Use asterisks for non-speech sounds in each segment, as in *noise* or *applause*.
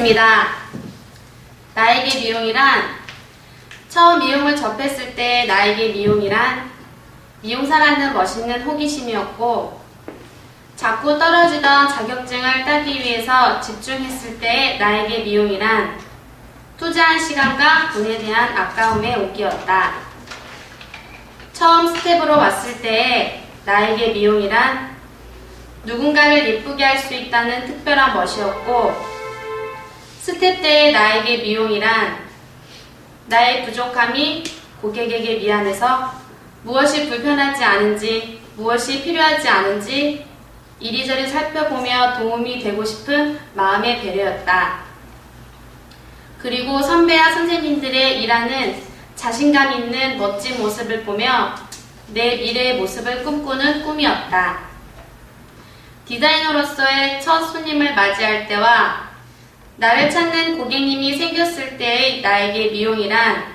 시작하겠습니다. 나에게 미용이란 처음 미용을 접했을 때 나에게 미용이란 미용사라는 멋있는 호기심이었고 자꾸 떨어지던 자격증을 따기 위해서 집중했을 때의 나에게 미용이란 투자한 시간과 돈에 대한 아까움의 오기였다. 처음 스텝으로 왔을 때의 나에게 미용이란 누군가를 예쁘게 할 수 있다는 특별한 멋이었고 스텝 때의 나에게 미용이란 나의 부족함이 고객에게 미안해서 무엇이 불편하지 않은지 무엇이 필요하지 않은지 이리저리 살펴보며 도움이 되고 싶은 마음의 배려였다. 그리고 선배와 선생님들의 일하는 자신감 있는 멋진 모습을 보며 내 미래의 모습을 꿈꾸는 꿈이었다. 디자이너로서의 첫 손님을 맞이할 때와 나를 찾는 고객님이 생겼을 때의 나에게 미용이란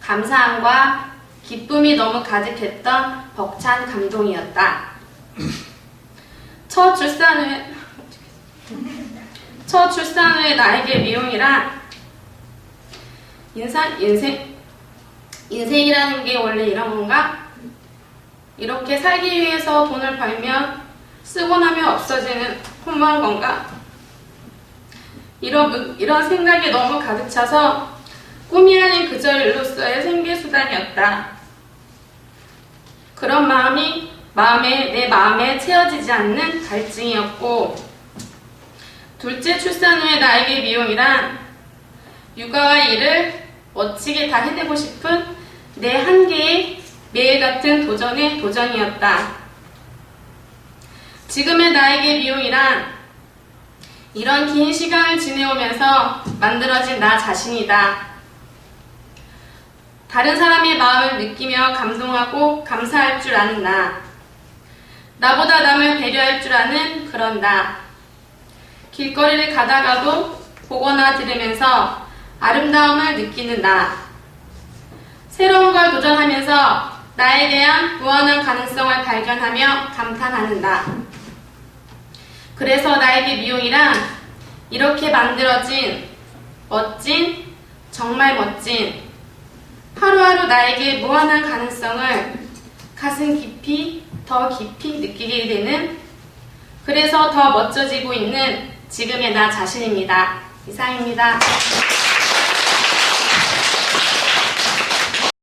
감사함과 기쁨이 너무 가득했던 벅찬 감동이었다. *clears throat* 첫 출산 후에 *laughs* 첫 출산 후에 나에게 미용이란 인상 인생 인생이라는 게 원래 이런 건가? 이렇게 살기 위해서 돈을 벌면 쓰고 나면 없어지는 험한 건가? 이런, 이런 생각이 너무 가득 차서 꿈이라는 그저 일로서의 생계수단이었다. 그런 마음이 마음에, 내 마음에 채워지지 않는 갈증이었고, 둘째 출산 후에 나에게 미용이란 육아와 일을 멋지게 다 해내고 싶은 내 한계의 매일 같은 도전의 도전이었다. 지금의 나에게 미용이란 이런 긴 시간을 지내오면서 만들어진 나 자신이다. 다른 사람의 마음을 느끼며 감동하고 감사할 줄 아는 나. 나보다 남을 배려할 줄 아는 그런 나. 길거리를 가다가도 보거나 들으면서 아름다움을 느끼는 나. 새로운 걸 도전하면서 나에 대한 무한한 가능성을 발견하며 감탄하는 나. 그래서 나에게 미용이란 이렇게 만들어진 멋진, 정말 멋진 하루하루 나에게 무한한 가능성을 가슴 깊이, 더 깊이 느끼게 되는 그래서 더 멋져지고 있는 지금의 나 자신입니다. 이상입니다.